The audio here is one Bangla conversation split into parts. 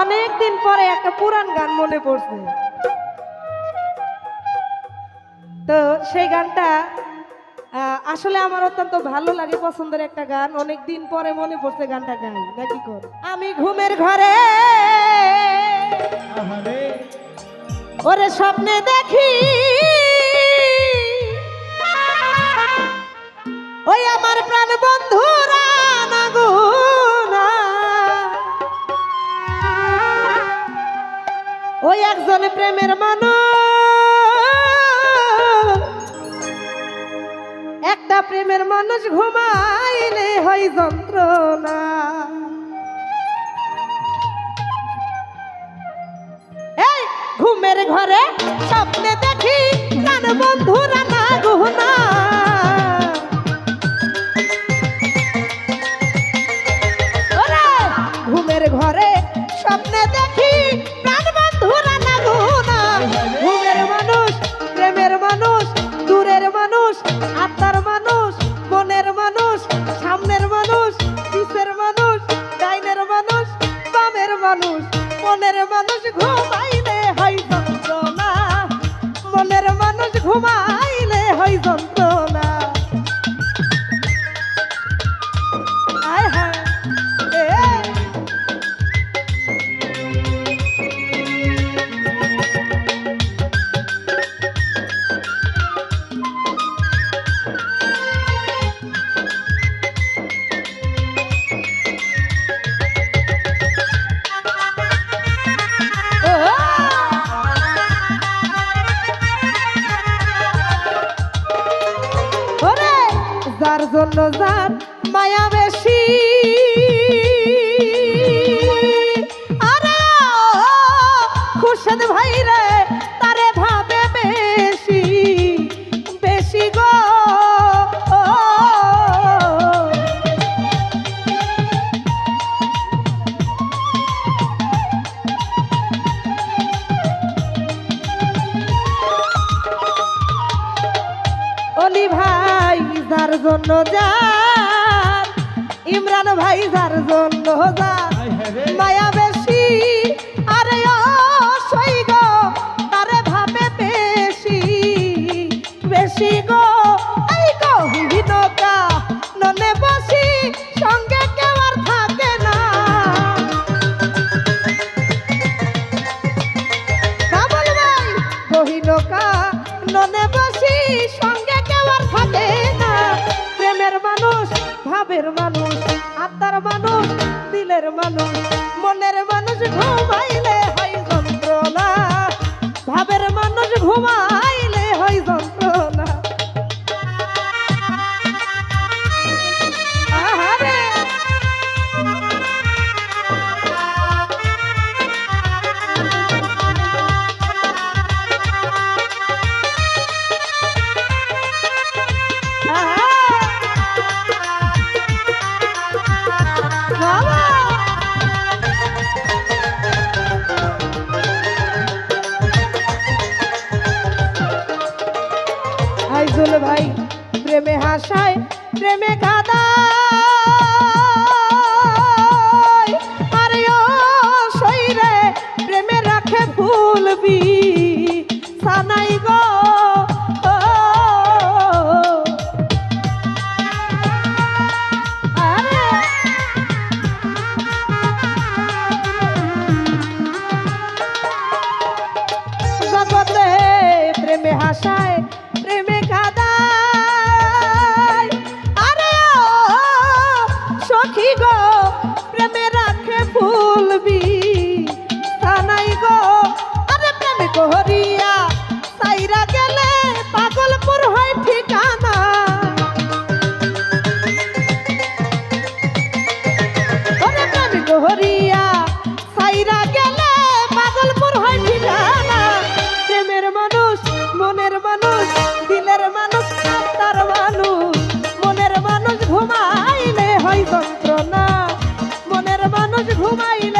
অনেক দিন পরে একটা পুরান গান মনে পড়ছে। তো সেই গানটা আসলে আমার অত্যন্ত ভালো লাগে পছন্দের একটা গান। অনেক দিন পরে মনে পড়ছে গানটা গাই। নাকি কর। আমি ঘুমের ঘরে ওরে স্বপ্নে দেখি ওই আমার প্রাণ বন্ধুরা না ওই একজন প্রেমের মানুষ। একটা প্রেমের মানুষ ঘুমাইলে হয় যন্ত্রণা। এই ঘুমের ঘরে স্বপ্নে দেখি জন্য যার মায়া বেশি। যার জন্য যার ইমরান ভাই যার জন্য যার। মায়া বেশি আরে ও সই গো তারে ভাবে বেশি। বেশি গো এই কহিনকা ননে বসি সঙ্গে কেউ আর থাকে না। কহিনকা ননে বসি সঙ্গে দিলের মানুষ মনের মানুষ ঘুমাইলে হয় যন্ত্রণা। ভাবের মানুষ ঘুমাইলে ভাই প্রেমে হাসায় প্রেমে কাদা প্রেমে রাখে ভুলবি। সানাই গো গো, প্রেমে রাখে ফুলবি নাই গো, আরে প্রেম করিয়া সাইরা গেলে পাগলপুর হয় ঠিকানা। ওরে পাইলে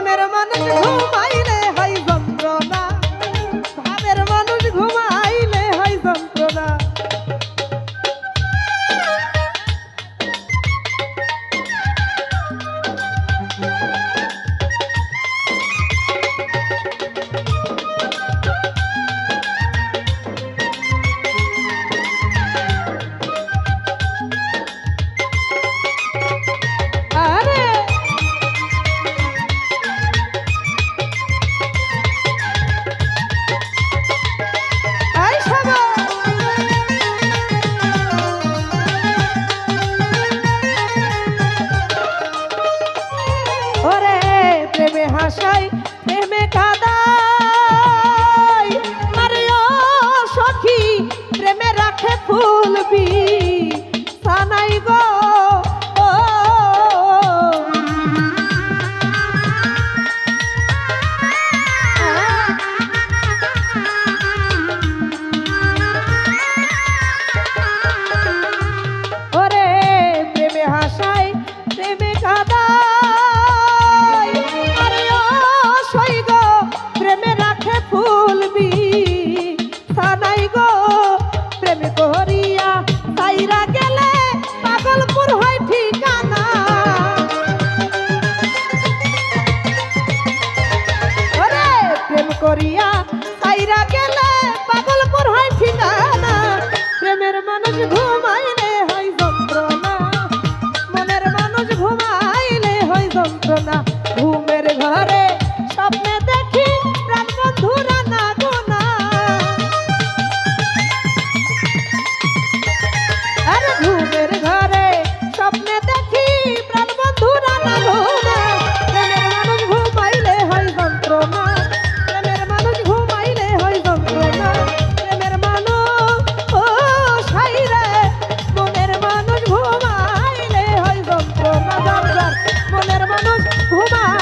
প্রেমের মানুষ ঘুমাইলে ফুলবি হয় যন্ত্রণা বাবা